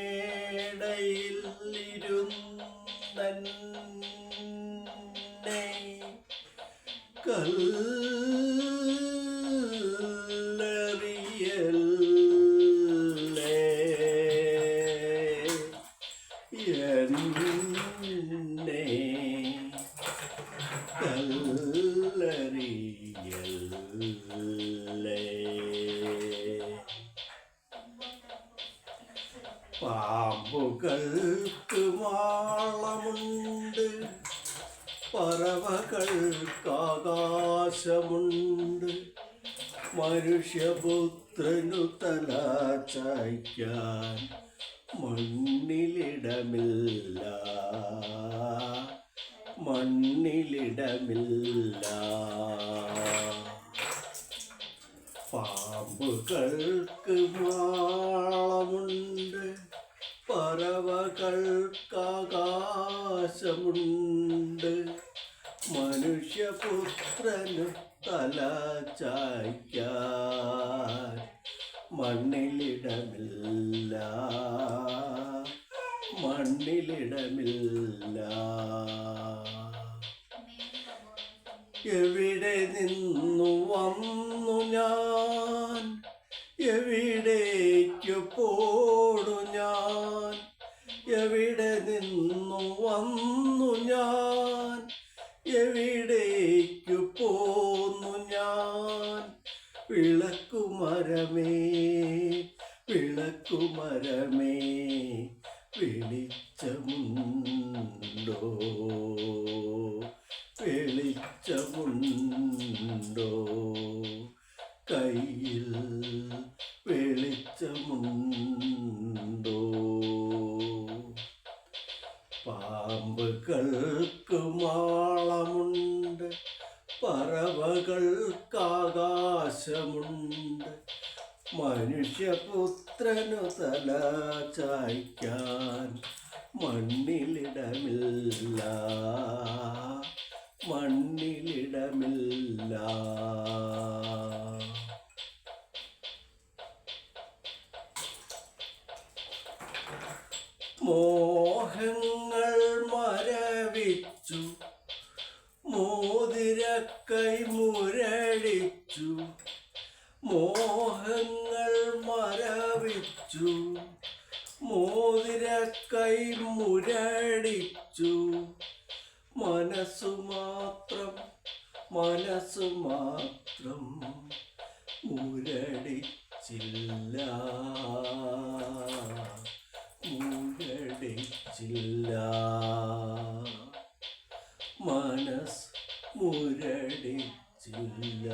ചില്ലുമേടയിൽ ഇരുന്നെ കല്ലറിയല്ലേ കല്ലറിയല്ലേ? പാമ്പുകൾക്ക് മാളമുണ്ട് പറവകൾക്കാകാശമുണ്ട്. മനുഷ്യപുത്രനു തല ചായ്ക്കാൻ മണ്ണിലിടമില്ല. മണ്ണിലിടമില്ല. പാമ്പുകൾക്ക് മാളമുണ്ട്. പറവകൾക്കാകാശമുണ്ട്. മനുഷ്യപുത്രനു തല ചായ്ക്കാൻ മണ്ണിലിടമില്ല. മണ്ണിലിടമില്ല. എവിടെ നിന്നു വന്നു ഞാൻ? എവിടേക്കു പോടു നിന്നു വന്നു ഞാൻ. എവിടേക്കു പോന്നു ഞാൻ? വിളക്കുമരമേ വിളക്കുമരമേ വെളിച്ചമുണ്ടോ? വെളിച്ചമുണ്ടോ? പാമ്പുകൾക്ക് മാളമുണ്ട് പറവകൾക്കാകാശമുണ്ട്. മനുഷ്യപുത്രനു തല ചായ്ക്കാൻ മണ്ണിലിടമില്ല മണ്ണിലിടമില്ല. മരവിച്ചു മോതിരക്കൈ മുരടിച്ചു. മോഹങ്ങൾ മരവിച്ചു. മോതിരക്കൈ മുരടിച്ചു. മനസ്സു മാത്രം മനസ്സു മാത്രം മനസ് മുരടിച്ചില്ല.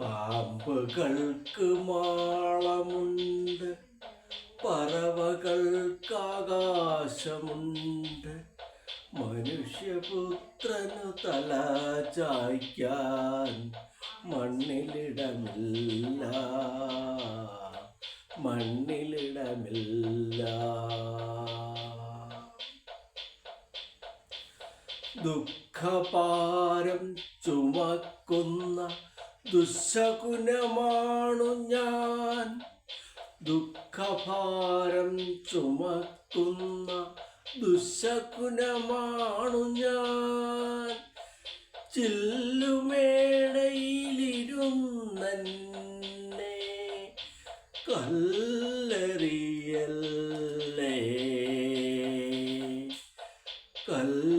പാമ്പുകൾക്ക് മാളമുണ്ട് പറവകൾക്കാകാശമുണ്ട്. മനുഷ്യപുത്രനു തല ചായ്ക്കാൻ മണ്ണിലിടമില്ല. മണ്ണിലിടമില്ല. ദുഃഖപാരം ചുമക്കുന്ന ദുശകുനമാണു ഞാൻ. ദുഃഖഭാരം ചുമക്കുന്ന ദുശകുനമാണു ഞാൻ. ചില്ലുമേടയിലിരുന്നെ കല്ലറിയല്ലേ? കല്ലറിയല്ലേ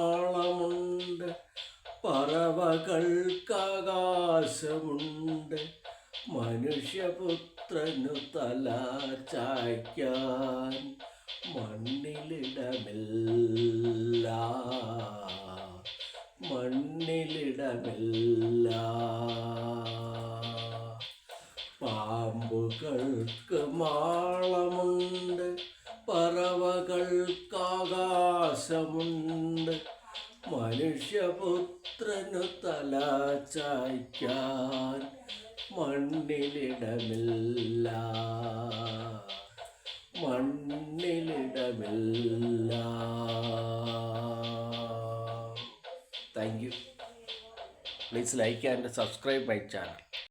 മാളമുണ്ട് പറവകൾക്കാകാശമുണ്ട്. മനുഷ്യപുത്രനു തല ചായ്ക്കാൻ മണ്ണിലിടമില്ല. മണ്ണിലിടമില്ല. പാമ്പുകൾക്ക് മാളമുണ്ട്. പറവകൾക്കാകാശമുണ്ട്. മനുഷ്യപുത്രനു തല ചായ്ക്കാൻ മണ്ണിലിടമില്ല. മണ്ണിലിടമില്ല. Thank you please like and subscribe my channel